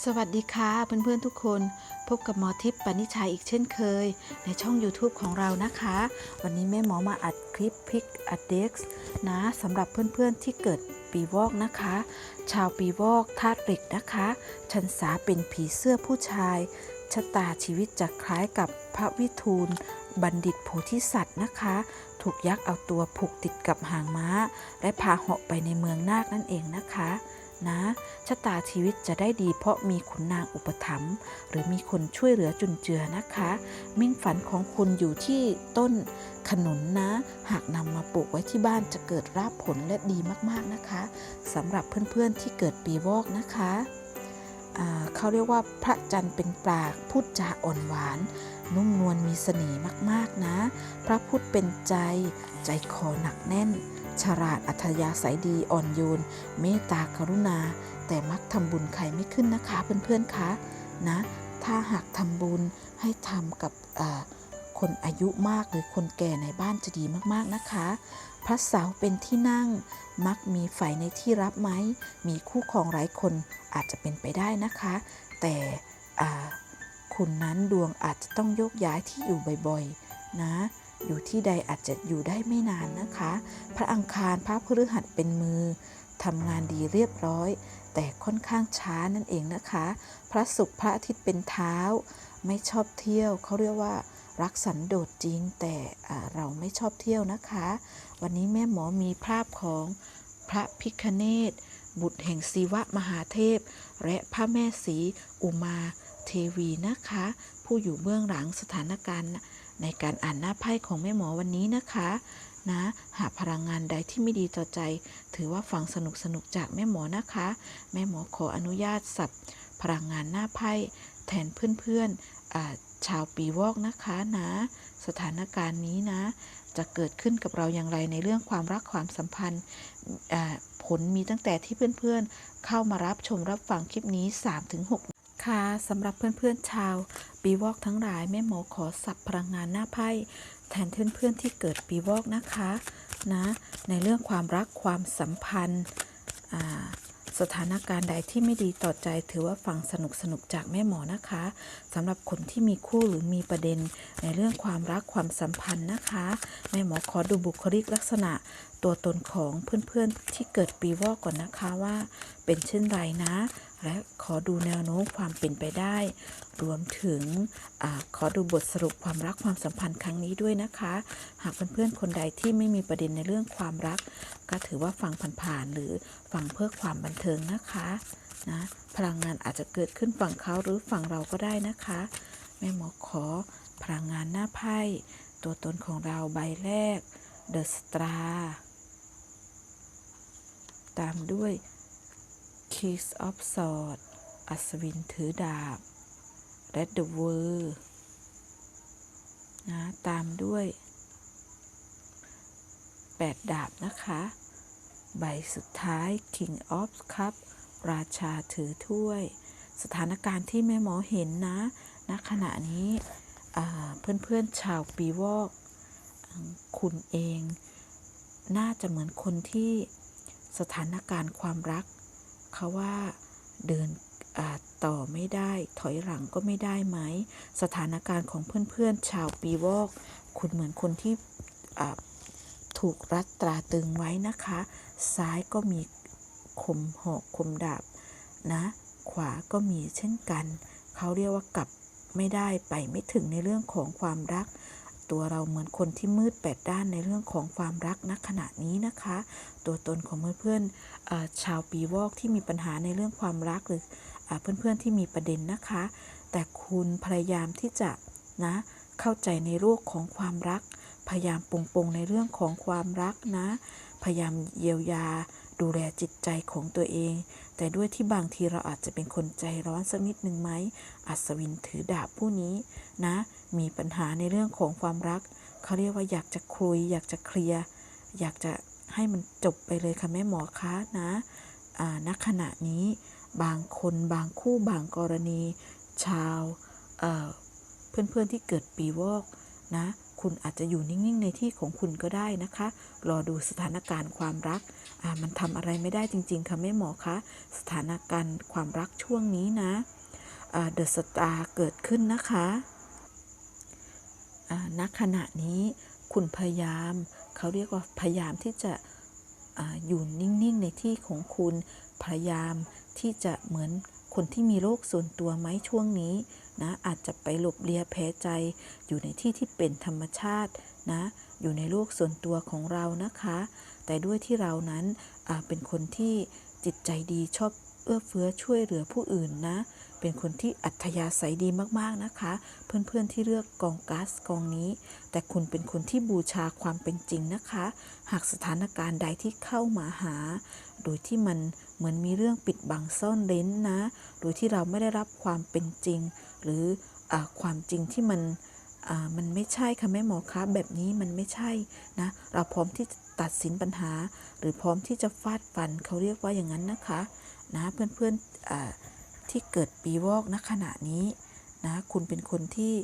สวัสดีค่ะเพื่อนๆทุกคน พบกับหมอทิพย์ปณิชัยอีกเช่นเคย ในช่อง YouTube ของเรานะคะ วันนี้แม่หมอมาอัดคลิปพิกอัดเด็กซ์นะสำหรับเพื่อนๆที่เกิดปีวอกนะคะ ชาวปีวอกธาตุเหล็กนะคะ ชันษาเป็นผีเสื้อผู้ชายชะตาชีวิตจะคล้ายกับพระวิทูล บัณฑิตโพธิสัตว์นะคะ ถูกยักษ์เอาตัวผูกติดกับหางม้า และพาเหาะไปในเมืองนาคนั่นเองนะคะ นะชะตาชีวิตจะได้ดีเพราะมีขุนนางอุปถัมภ์หรือมีคนช่วยเหลือจุนเจือนะคะ มิ่งฝันของคุณอยู่ที่ต้นขนุนนะ หากนำมาปลูกไว้ที่บ้านจะเกิดราบผลและดีมากๆนะคะสำหรับเพื่อนๆที่เกิดปีวอกนะคะเขาเรียกว่าพระจันทร์เป็นปรากพูดจาอ่อนหวาน นุ่มนวลมีเสน่ห์มากๆนะ พระพุทธเป็นใจใจคอหนักแน่น ฉลาดอัธยาศัยดีอ่อนโยน เมตตากรุณา แต่มักทำบุญใครไม่ขึ้นนะคะเพื่อนๆคะนะ ถ้าหากทำบุญให้ทำกับคนอายุมากหรือคนแก่ในบ้านจะดีมากๆนะคะ พระเสาเป็นที่นั่ง มักมีฝ่ายในที่รับไหม มีคู่ครองหลายคนอาจจะเป็นไปได้นะคะ แต่คุณนั้นดวงอาจจะต้องโยกย้ายที่อยู่บ่อยๆ นะ อยู่ที่ใดอาจจะอยู่ได้ไม่นานนะคะ พระอังคารพระพฤหัสเป็นมือทำงานดีเรียบร้อย แต่ค่อนข้างช้านั่นเองนะคะ พระศุกร์พระอาทิตย์เป็นเท้า ไม่ชอบเที่ยวเขาเรียกว่ารักสันโดษจริงแต่เราไม่ชอบเที่ยวนะคะ วันนี้แม่หมอมีภาพของพระพิคเนตบุตรแห่งศิวะมหาเทพ และพระแม่ศรีอุมาเทวีนะคะ ผู้อยู่เบื้องหลังสถานการณ์ ในการอ่านหน้าไพ่ของแม่หมอวันนี้นะคะนะหากพลังงานใดที่ไม่ดีต่อใจ ถือว่าฟังสนุกสนุกๆจากแม่หมอนะคะ แม่หมอขออนุญาตสับพลังงานหน้าไพ่แทนเพื่อนๆชาวปีวอกนะคะนะ สถานการณ์นี้นะ จะเกิดขึ้นกับเราอย่างไรในเรื่องความรักความสัมพันธ์ผลมีตั้งแต่ที่เพื่อนๆเข้ามารับชมรับฟังคลิปนี้ 3-6 ค่ะสำหรับเพื่อนๆชาวปีวอกทั้งหลายแม่หมอขอสับพลังงานหน้าไพ่แทนเพื่อนๆที่เกิดปีวอกนะคะนะในเรื่องความรักความสัมพันธ์สถานการณ์ใดที่ไม่ดีต่อใจถือว่าฟังสนุกสนุกๆจากแม่หมอนะคะสำหรับคนที่มีคู่หรือมีประเด็นในเรื่องความรักความสัมพันธ์นะคะ แม่หมอขอดูบุคลิกลักษณะตัวตนของเพื่อนๆที่เกิดปีวอกก่อนนะคะว่าเป็นเช่นไรนะ และขอดูแนวโน้มความเป็นไปได้ รวมถึงอขอดูบทสรุปความรักความสัมพันธ์ครั้งนี้ด้วยนะคะ หากเพื่อนๆคนใดที่ไม่มีประเด็นในเรื่องความรัก ก็ถือว่าฟังผ่านๆหรือฟังเพื่อความบันเทิงนะคะนะพลังงานอาจจะเกิดขึ้นฝั่งเขาหรือฝั่งเราก็ได้นะคะแม่หมอขอพลังงานหน้าไพ่ตัวตนของเราใบแรก The Star ตามด้วย Kiss of Sword อัศวินถือดาบ Red the World นะ ตามด้วย 8 ดาบนะคะ ใบสุดท้าย King of Cup ราชาถือถ้วย สถานการณ์ที่แม่หมอเห็นนะณขณะนี้เพื่อนๆชาวปีวอก คุณเอง น่าจะเหมือนคนที่สถานการณ์ความรัก เขาว่าเดินต่อไม่ได้ถอยหลังก็ไม่ได้ไหม สถานการณ์ของเพื่อนๆ ชาวปีวอก คุณเหมือนคนที่ถูกรัดตราตึงไว้นะคะ ซ้ายก็มีคมหอกคมดาบนะ ขวาก็มีเช่นกัน เขาเรียกว่ากลับไม่ได้ไปไม่ถึงในเรื่องของความรัก ตัวเราเหมือนคนที่มืดแปดด้านในเรื่องของความรักณขณะนี้นะคะ ตัวตนของเพื่อนๆเอ่อชาวปีวอกที่มีปัญหาในเรื่องความรักหรืออาเพื่อนๆที่มีประเด็นนะคะ แต่คุณพยายามที่จะนะเข้าใจในโลกของความรัก พยายามปรงปรงในเรื่องของความรักนะ พยายามเยียวยา ดูแลจิตใจของตัวเอง แต่ด้วยที่บางทีเราอาจจะเป็นคนใจร้อนสักนิดหนึ่งไหม อัศวินถือดาบผู้นี้นะ มีปัญหาในเรื่องของความรัก เขาเรียกว่าอยากจะคุย อยากจะเคลียร์ อยากจะให้มันจบไปเลยค่ะแม่หมอคะนะอ่าณขณะนี้บางคนบางคู่บางกรณี ชาวเเพื่อนๆที่เกิดปีวอกนะ คุณอาจจะอยู่นิ่งๆ ในที่ของคุณก็ได้นะคะ รอดูสถานการณ์ความรักมันทำอะไรไม่ได้จริง ๆค่ะแม่หมอคะสถานการณ์ความรักช่วงนี้นะเดอะสตาร์เกิดขึ้นนะคะณขณะนี้คุณพยายาม เขาเรียกว่าพยายามที่จะออยู่นิ่งๆ ในที่ของคุณพยายามที่จะเหมือน คนที่มีโรคส่วนตัวไหมช่วงนี้นะอาจจะไปหลบเลียแพ้ใจ อยู่ในที่ที่เป็นธรรมชาตินะอยู่ในโลกส่วนตัวของเรานะคะ แต่ด้วยที่เรานั้นเป็นคนที่จิตใจดีชอบเอื้อเฟื้อช่วยเหลือผู้อื่นนะ เป็นคนที่อัธยาศัยดีมากๆนะคะ เพื่อนๆที่เลือกกองก๊าซกองนี้ แต่คุณเป็นคนที่บูชาความเป็นจริงนะคะ หากสถานการณ์ใดที่เข้ามาหา โดยที่มันเหมือนมีเรื่องปิดบังซ่อนเร้นนะ โดยที่เราไม่ได้รับความเป็นจริง หรืออความจริงที่มันมันไม่ใช่ค่ะแม่หมอคะแบบนี้มันไม่ใช่นะ เราพร้อมที่จะตัดสินปัญหา หรือพร้อมที่จะฟาดฟันเขาเรียกว่าอย่างนั้นนะคะ นะเพื่อนๆอ่า ที่เกิดปีวอกณขณะนี้นะคุณเป็นคนที่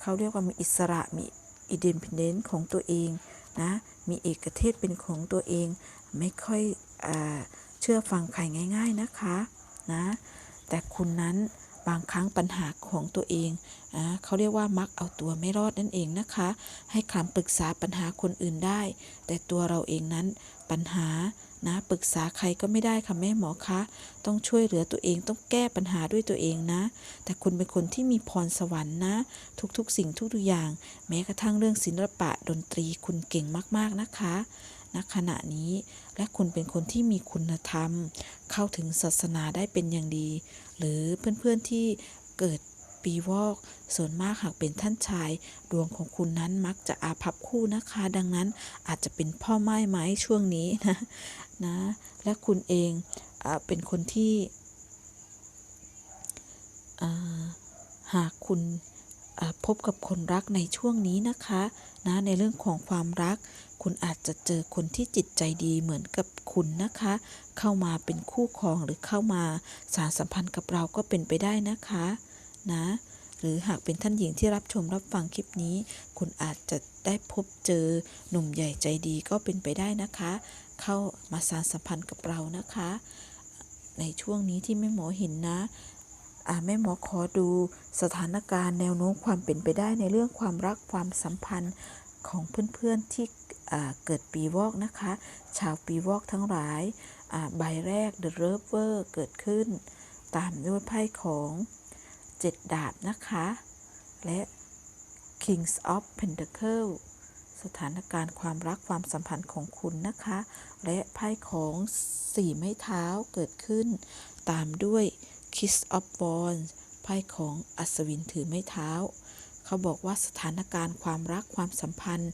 เขาเรียกว่ามีอิสระมีอินดิพเดนต์ของตัวเองนะมีเอกเทศเป็นของตัวเอง ไม่ค่อยอเชื่อฟังใครง่าย ๆนะคะนะแต่คุณนั้นบางครั้งปัญหาของตัวเองนะเขาเรียกว่ามักเอาตัวไม่รอดนั่นเองนะคะ ให้คำปรึกษาปัญหาคนอื่นได้ แต่ตัวเราเองนั้นปัญหา นะปรึกษาใครก็ไม่ได้ค่ะแม่หมอคะ ต้องช่วยเหลือตัวเองต้องแก้ปัญหาด้วยตัวเองนะ แต่คุณเป็นคนที่มีพรสวรรค์นะ ทุกๆ สิ่งทุกๆอย่าง แม้กระทั่งเรื่องศิลปะดนตรีคุณเก่งมากๆนะคะณขณะนี้และคุณเป็นคนที่มีคุณธรรม เข้าถึงศาสนาได้เป็นอย่างดี หรือเพื่อนๆที่เกิด ปีวอก ส่วนมากหากเป็นท่านชาย ดวงของคุณนั้นมักจะอาภัพคู่นะคะ ดังนั้นอาจจะเป็นพ่อไม้ไม้ช่วงนี้นะนะ และคุณเองอเป็นคนที่หากคุณพบกับคนรักในช่วงนี้นะคะนะในเรื่องของความรัก คุณอาจจะเจอคนที่จิตใจดีเหมือนกับคุณนะคะ เข้ามาเป็นคู่ครองหรือเข้ามาสารสัมพันธ์กับเราก็เป็นไปได้นะคะ นะ หรือหากเป็นท่านหญิงที่รับชมรับฟังคลิปนี้ คุณอาจจะได้พบเจอหนุ่มใหญ่ใจดีก็เป็นไปได้นะคะ เข้ามาสารสัมพันธ์กับเรานะคะ ในช่วงนี้ที่แม่หมอเห็นนะอาแม่หมอขอดูสถานการณ์แนวโน้มความเป็นไปได้ในเรื่องความรักความสัมพันธ์ของเพื่อนๆที่เกิดปีวอกนะคะ ชาวปีวอกทั้งหลายใบแรก The Lover เกิดขึ้น ตามด้วยไพ่ของ เจ็ดดาบนะคะ และ Kings of Pentacle สถานการณ์ความรักความสัมพันธ์ของคุณนะคะ และไพ่ของสี่ไม้เท้าเกิดขึ้น ตามด้วย Kiss of Wands ไพ่ของอัศวินถือไม้เท้า เขาบอกว่าสถานการณ์ความรักความสัมพันธ์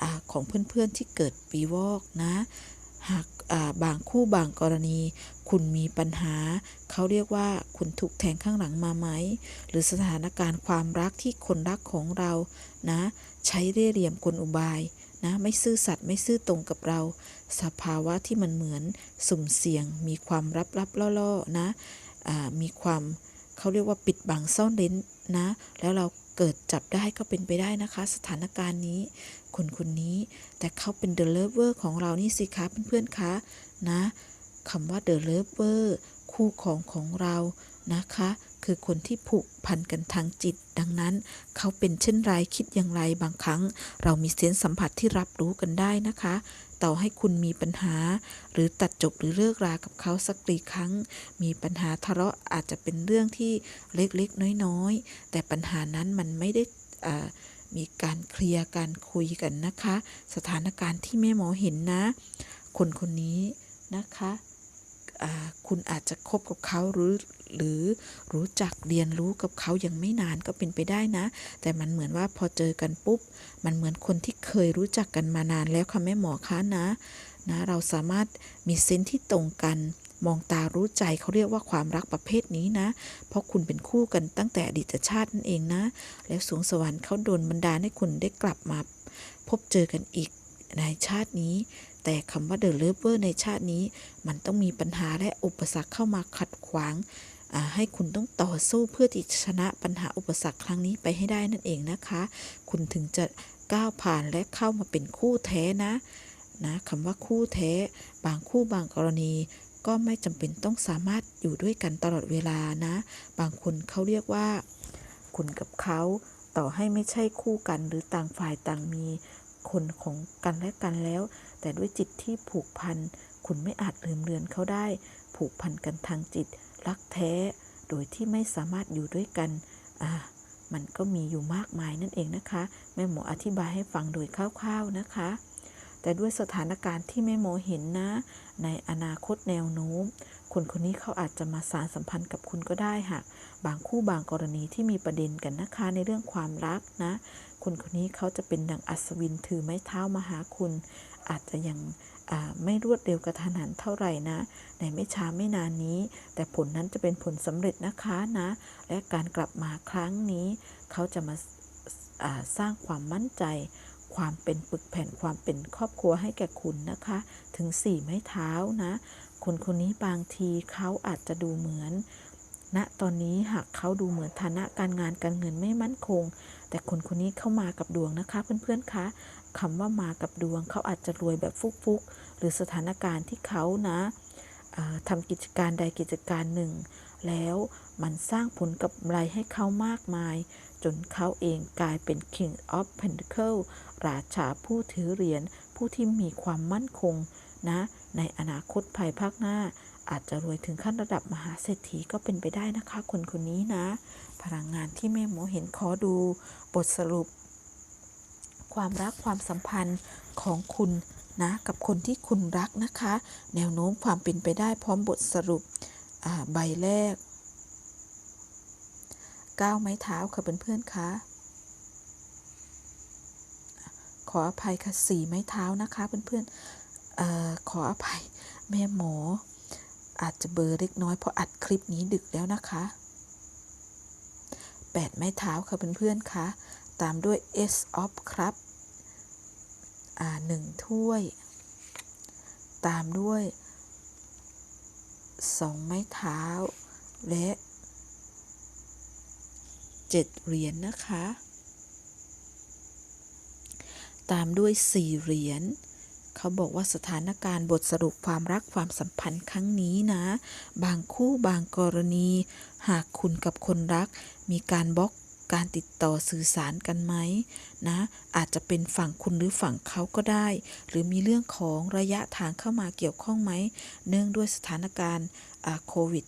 อของเพื่อนๆที่เกิดปีวอกนะ หาก บางคู่บางกรณี คุณมีปัญหา เขาเรียกว่าคุณถูกแทงข้างหลังมาไหม หรือสถานการณ์ความรักที่คนรักของเรานะ ใช้เร่เหลี่ยมกลอุบายนะไม่ซื่อสัตย์ไม่ซื่อตรงกับเรา สภาวะที่มันเหมือนสุ่มเสี่ยง มีความลับลับๆล่อๆนะอ่ามีความเขาเรียกว่าปิดบังซ่อนเร้นนะ แล้วเรา เกิดจับได้ก็เป็นไปได้นะคะ สถานการณ์นี้ คนคนนี้แต่เขาเป็น The Lover ของเรานี่สิคะเพื่อนๆคะนะคำว่า The Lover คู่ของของเรานะคะ คือคนที่ผูกพันกันทางจิต ดังนั้น เขาเป็นเช่นไรคิดอย่างไรบางครั้ง เรามีเซนส์สัมผัสที่รับรู้กันได้นะคะ ต่อให้คุณมีปัญหา หรือตัดจบหรือเลิกรากับเขาสักกี่ครั้ง มีปัญหาทะเลาะอาจจะเป็นเรื่องที่เล็กๆ น้อยๆ แต่ปัญหานั้นมันไม่ได้มีการเคลียร์การคุยกันนะคะ สถานการณ์ที่แม่หมอเห็นนะ คนคนนี้นะคะ คุณอาจจะคบกับเขาหรือหรือรู้จักเรียนรู้กับเขายังไม่นานก็เป็นไปได้นะ แต่มันเหมือนว่าพอเจอกันปุ๊บ มันเหมือนคนที่เคยรู้จักกันมานานแล้วค่ะแม่หมอคะนะนะเราสามารถมีเซนที่ตรงกันมองตารู้ใจเขาเรียกว่าความรักประเภทนี้นะ เพราะคุณเป็นคู่กันตั้งแต่อดีตชาตินั่นเองนะ แล้วสวงสวรรค์เขาโดนบันดาลให้คุณได้กลับมา พบเจอกันอีก ในชาตินี้ แต่คำว่า The Lover ในชาตินี้ มันต้องมีปัญหาและอุปสรรคเข้ามาขัดขวางให้คุณต้องต่อสู้เพื่อที่จะชนะปัญหาอุปสรรคครั้งนี้ไปให้ได้นั่นเองนะคะ คุณถึงจะก้าวผ่านและเข้ามาเป็นคู่แท้นะนะคำว่าคู่แท้ บางคู่บางกรณีก็ไม่จำเป็นต้องสามารถอยู่ด้วยกันตลอดเวลานะ บางคนเขาเรียกว่า คุณกับเขาต่อให้ไม่ใช่คู่กันหรือต่างฝ่ายต่างมี คนของกันและกันแล้ว แต่ด้วยจิตที่ผูกพัน คุณไม่อาจลืมเลือนเขาได้ ผูกพันกันทางจิต รักแท้ โดยที่ไม่สามารถอยู่ด้วยกัน อ่า มันก็มีอยู่มากมายนั่นเองนะคะ แม่หมออธิบายให้ฟังโดยคร่าวๆนะคะ แต่ด้วยสถานการณ์ที่แม่หมอเห็นนะ ในอนาคตแนวโน้ม คนคนนี้เขาอาจจะมาสารสัมพันธ์กับคุณก็ได้หาก บางคู่บางกรณีที่มีประเด็นกันนะคะในเรื่องความรักนะ คนคนนี้เขาจะเป็นดังอัศวินถือไม้เท้ามาหาคุณ อาจจะยังไม่รวดเร็วกระทันหันเท่าไหร่นะ ในไม่ช้าไม่นานนี้ แต่ผลนั้นจะเป็นผลสำเร็จนะคะนะ และการกลับมาครั้งนี้ เขาจะมาาสร้างความมั่นใจ ความเป็นปึกแผ่นความเป็นครอบครัวให้แก่คุณนะคะ ถึงสี่ไม้เท้านะ คนคนนี้บางทีเขาอาจจะดูเหมือน ณตอนนี้หากเขาดูเหมือนฐานะการงานการเงินไม่มั่นคง แต่คนคนนี้เข้ามากับดวงนะคะ เพื่อนๆคะคำว่ามากับดวงเขาอาจจะรวยแบบฟุกๆ หรือสถานการณ์ที่เขานะทำกิจการใดกิจการหนึ่ง แล้วมันสร้างผลกับไรให้เขามากมาย จนเขาเองกลายเป็น King of Pentacle ราชาผู้ถือเหรียญผู้ที่มีความมั่นคงนะ ในอนาคตภายภาคหน้า อาจจะรวยถึงขั้นระดับมหาเศรษฐีก็เป็นไปได้นะคะ คนคนนี้นะ พลังงานที่แม่หมอเห็นขอดูบทสรุป ความรักความสัมพันธ์ของคุณนะกับคนที่คุณรักนะคะ แนวโน้มความเป็นไปได้พร้อมบทสรุปใบแรกก้าวไม้เท้าค่ะเพื่อนๆคะขออภัยค่ะสี่ไม้เท้านะคะเพื่อนๆอขออภัยแม่หมอ อาจจะเบอร์เล็กน้อยเพราะอัดคลิปนี้ดึกแล้วนะคะแปดไม้เท้าค่ะเพื่อนๆคะตามด้วย S of ครับอ่าหนึ่งถ้วย ตามด้วยสองไม้เท้า และเจ็ดเหรียญนนะคะ ตามด้วยสี่เหรียญ เขาบอกว่าสถานการณ์บทสรุปความรักความสัมพันธ์ครั้งนี้นะ บางคู่บางกรณี หากคุณกับคนรัก มีการบล็อกการติดต่อสื่อสารกันไหมนะ อาจจะเป็นฝั่งคุณหรือฝั่งเขาก็ได้ หรือมีเรื่องของระยะทางเข้ามาเกี่ยวข้องไหม เนื่องด้วยสถานการณ์โควิด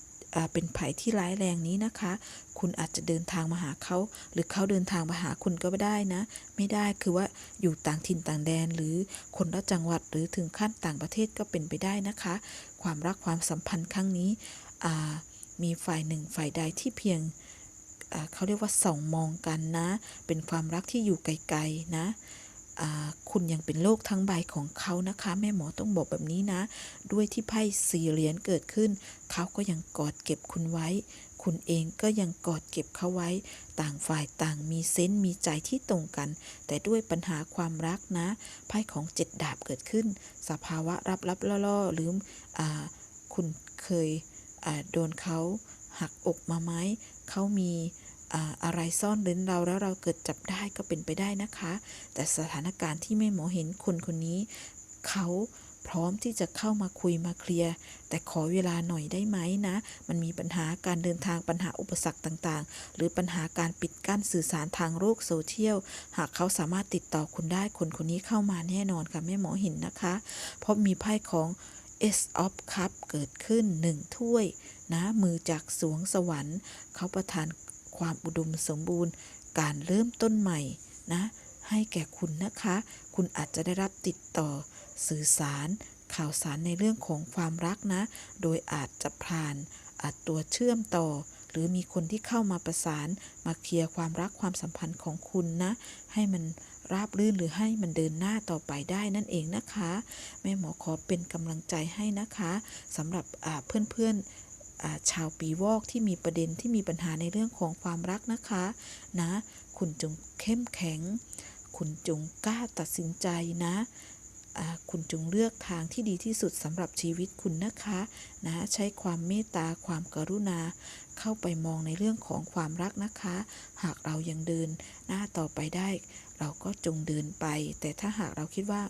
เป็นภัยที่ร้ายแรงนี้นะคะ คุณอาจจะเดินทางมาหาเขา หรือเขาเดินทางมาหาคุณก็ไม่ได้นะ ไม่ได้คือว่าอยู่ต่างถิ่นต่างแดน หรือคนละจังหวัดหรือถึงขั้นต่างประเทศก็เป็นไปได้นะคะ ความรักความสัมพันธ์ครั้งนี้มีฝ่ายหนึ่งฝ่ายใดที่เพียงเขาเรียกว่าส่องมองกันนะ เป็นความรักที่อยู่ไกลๆนะ คุณยังเป็นโลกทั้งใบของเขานะคะ แม่หมอต้องบอกแบบนี้นะ ด้วยที่ไพ่สี่เหรียญเกิดขึ้น เขาก็ยังกอดเก็บคุณไว้ คุณเองก็ยังกอดเก็บเขาไว้ ต่างฝ่ายต่างมีเซนต์มีใจที่ตรงกัน แต่ด้วยปัญหาความรักนะ ไพ่ของเจ็ดดาบเกิดขึ้น สภาวะรับรับล่อๆหรืออคุณเคยโดนเขาหักอกมาไหมเขามี อะไรซ่อนเร้นเราแล้วเราเกิดจับได้ก็เป็นไปได้นะคะ แต่สถานการณ์ที่แม่หมอเห็นคนคนนี้ เขาพร้อมที่จะเข้ามาคุยมาเคลียร์แต่ขอเวลาหน่อยได้ไหมนะ มันมีปัญหาการเดินทางปัญหาอุปสรรคต่างๆ หรือปัญหาการปิดกั้นสื่อสารทางโลกโซเชียล หากเขาสามารถติดต่อคุณได้คนคนนี้เข้ามาแน่นอนค่ะแม่หมอห็นนะคะ เพราะมีไพ่ของ S of Cup เกิดขึ้นหนึ่งถ้วย นะ มือจากสวงสวรรค์ เขาประทาน ความอุดมสมบูรณ์ การเริ่มต้นใหม่นะ ให้แก่คุณนะคะ คุณอาจจะได้รับติดต่อสื่อสาร ข่าวสารในเรื่องของความรักนะ โดยอาจจะผ่านอาจตัวเชื่อมต่อ หรือมีคนที่เข้ามาประสาน มาเคลียร์ความรักความสัมพันธ์ของคุณนะ ให้มันราบรื่นหรือให้มันเดินหน้าต่อไปได้นั่นเองนะคะ แม่หมอขอเป็นกำลังใจให้นะคะสำหรับเพื่อนๆอ่า ชาวปีวอกที่มีประเด็นที่มีปัญหาในเรื่องของความรักนะคะนะ คุณจงเข้มแข็ง คุณจงกล้าตัดสินใจนะคุณจงเลือกทางที่ดีที่สุดสำหรับชีวิตคุณนะคะนะใช้ความเมตตาความกรุณา เข้าไปมองในเรื่องของความรักนะคะ หากเรายังเดินหน้าต่อไปได้ เราก็จงเดินไป แต่ถ้าหากเราคิดว่า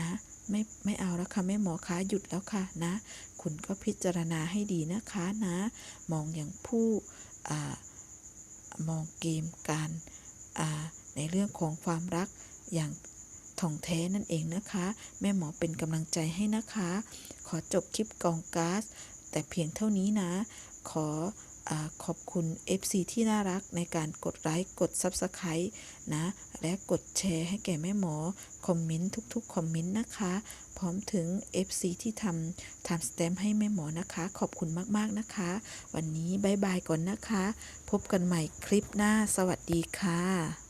นะ ไม่ไม่เอาแล้วค่ะแม่หมอคะหยุดแล้วค่ะนะ คุณก็พิจารณาให้ดีนะคะนะ มองอย่างผู้อมองเกมการในเรื่องของความรักอย่างท่องแท้นั่นเองนะคะ แม่หมอเป็นกำลังใจให้นะคะ ขอจบคลิปกองก๊าซแต่เพียงเท่านี้นะ ขอ ขอบคุณ FC ที่น่ารักในการกดไลค์กด Subscribe นะ และกดแชร์ให้แก่แม่หมอ คอมเมนต์ทุกๆ คอมเมนต์นะคะ พร้อมถึง FC ที่ทำทำสแตมป์ให้แม่หมอนะคะ ขอบคุณมากๆนะคะ วันนี้บายบายก่อนนะคะ พบกันใหม่คลิปหน้าสวัสดีค่ะ